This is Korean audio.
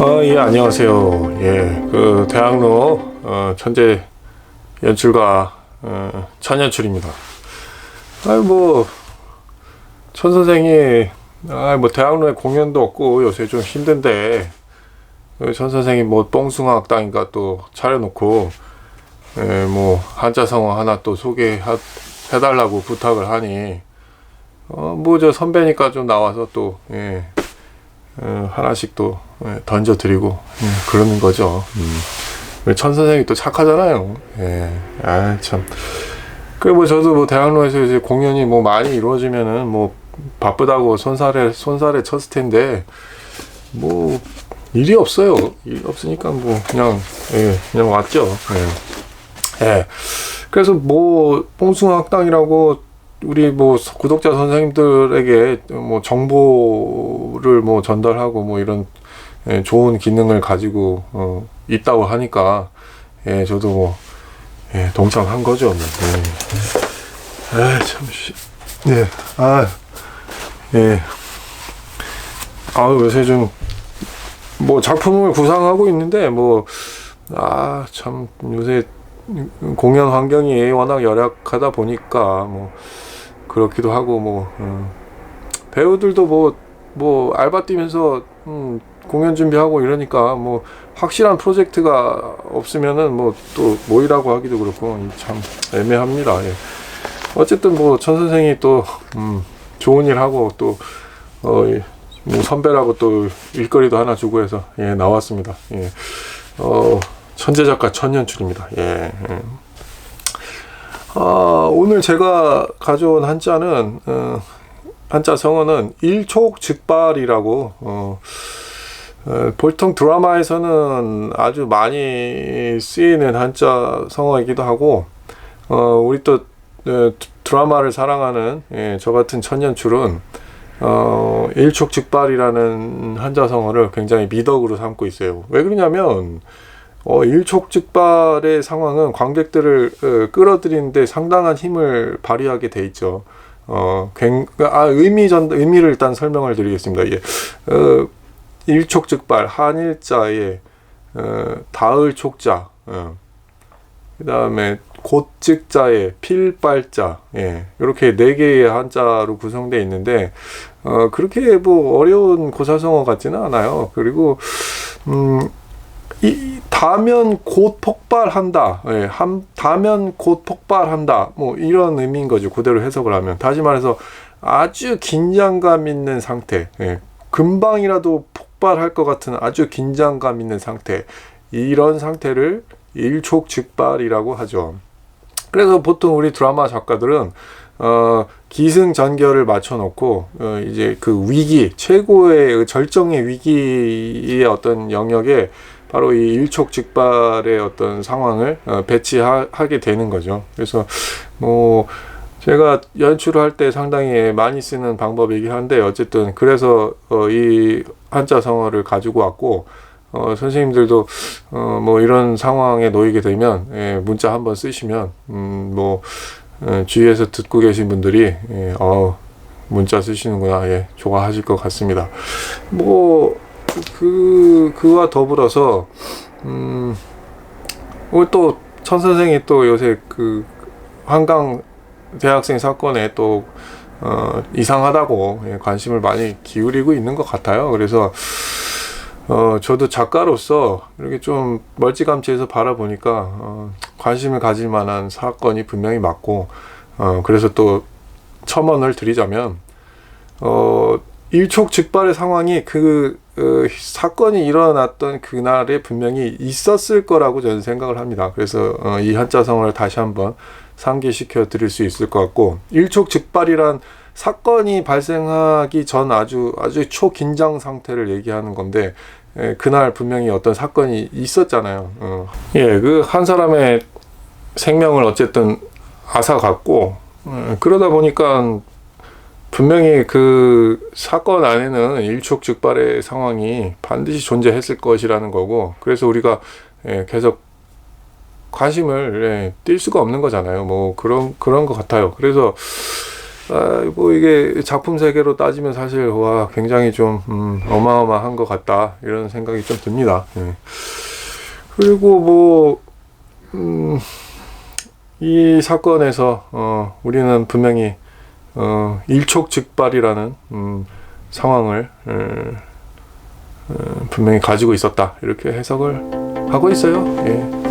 어, 예, 안녕하세요. 예, 그 대학로 어, 천재 연출가 어, 천연출입니다. 아이 뭐, 천 선생이 아, 뭐 대학로에 공연도 없고 요새 좀 힘든데 그천 선생이 뭐 뽕숭아 학당인가 또 차려놓고 예, 뭐 한자성어 하나 또 소개해달라고 부탁을 하니 어, 뭐 저 선배니까 좀 나와서 또 예, 어, 하나씩 또 예, 던져드리고 예, 그러는 거죠. 음. 천 선생이 또 착하잖아요. 예, 아 참. 그뭐 저도 뭐 대학로에서 이제 공연이 뭐 많이 이루어지면은 뭐 바쁘다고 손살에 손살에 쳤을 텐데 뭐 일이 없어요. 일이 없으니까 뭐 그냥 예, 그냥 왔죠. 예. 예. 그래서 뭐 뽕숭아 학당이라고 우리 뭐 구독자 선생님들에게 뭐 정보를 뭐 전달하고 뭐 이런 예, 좋은 기능을 가지고 어, 있다고 하니까 예, 저도 뭐 예, 동참한 거죠. 뭐. 예. 아, 참 씨. 예. 아. 예. 아, 요새 좀 뭐 작품을 구상하고 있는데 뭐 아, 참 요새 공연 환경이 워낙 열악하다 보니까 뭐 그렇기도 하고 뭐 음, 배우들도 뭐뭐 알바 뛰면서 음, 공연 준비하고 이러니까 뭐 확실한 프로젝트가 없으면은 뭐 또 모이라고 하기도 그렇고 참 애매합니다. 예. 어쨌든 뭐 천 선생이 또 음, 좋은 일 하고 또 어, 이, 뭐 선배라고 또 일거리도 하나 주고 해서 예, 나왔습니다. 예. 어, 천재 작가 천연출입니다. 예. 예. 아, 오늘 제가 가져온 한자는 어, 한자 성어는 일촉즉발이라고 어, 어, 보통 드라마에서는 아주 많이 쓰이는 한자 성어이기도 하고 어, 우리 또 어, 드라마를 사랑하는 예, 저 같은 천연출은 어, 일촉즉발이라는 한자 성어를 굉장히 미덕으로 삼고 있어요. 왜 그러냐면 어, 일촉즉발의 상황은 관객들을 어, 끌어들이는데 상당한 힘을 발휘하게 돼 있죠. 어, 굉, 아, 의미 전, 의미를 일단 설명을 드리겠습니다. 예. 어, 일촉즉발, 한일자에, 어, 다을 촉자, 어, 그 다음에 곧즉자에 필발자, 예, 이렇게 네 개의 한자로 구성되어 있는데, 어, 그렇게 뭐 어려운 고사성어 같지는 않아요. 그리고, 음, 이 다면 곧 폭발한다. 예, 함, 다면 곧 폭발한다. 뭐 이런 의미인 거죠. 그대로 해석을 하면. 다시 말해서 아주 긴장감 있는 상태. 예, 금방이라도 폭발할 것 같은 아주 긴장감 있는 상태. 이런 상태를 일촉즉발이라고 하죠. 그래서 보통 우리 드라마 작가들은 어, 기승전결을 맞춰놓고 어, 이제 그 위기 최고의 절정의 위기의 어떤 영역에 바로 이 일촉즉발의 어떤 상황을 어, 배치하게 되는 거죠. 그래서 뭐 제가 연출을 할 때 상당히 많이 쓰는 방법이긴 한데 어쨌든 그래서 어, 이 한자 성어를 가지고 왔고 어, 선생님들도 어, 뭐 이런 상황에 놓이게 되면 예, 문자 한번 쓰시면 음, 뭐 어, 주위에서 듣고 계신 분들이 예, 어, 문자 쓰시는구나 예, 좋아하실 것 같습니다. 뭐 그 그와 더불어서 음, 오늘 또 천 선생이 또 요새 그 한강 대학생 사건에 또 어, 이상하다고 예, 관심을 많이 기울이고 있는 것 같아요. 그래서 어, 저도 작가로서 이렇게 좀 멀찌감치해서 바라보니까 어, 관심을 가질 만한 사건이 분명히 맞고 어, 그래서 또 첨언을 드리자면 어, 일촉즉발의 상황이 그 어, 사건이 일어났던 그날에 분명히 있었을 거라고 저는 생각을 합니다. 그래서 어, 이 한자성어를 다시 한번 상기시켜 드릴 수 있을 것 같고 일촉즉발이란 사건이 발생하기 전 아주 아주 초긴장 상태를 얘기하는 건데 예, 그날 분명히 어떤 사건이 있었잖아요. 어. 예, 그 한 사람의 생명을 어쨌든 앗아갔고 어, 그러다 보니까 분명히 그 사건 안에는 일촉즉발의 상황이 반드시 존재했을 것이라는 거고 그래서 우리가 예, 계속 관심을 예, 띌 수가 없는 거잖아요. 뭐 그런 그런 것 같아요. 그래서 아, 뭐 이게 작품 세계로 따지면 사실 와 굉장히 좀 음, 어마어마한 것 같다 이런 생각이 좀 듭니다. 예. 그리고 뭐 음, 이 사건에서 어, 우리는 분명히 어, 일촉즉발이라는 음, 상황을 음, 음, 분명히 가지고 있었다 이렇게 해석을 하고 있어요. 예.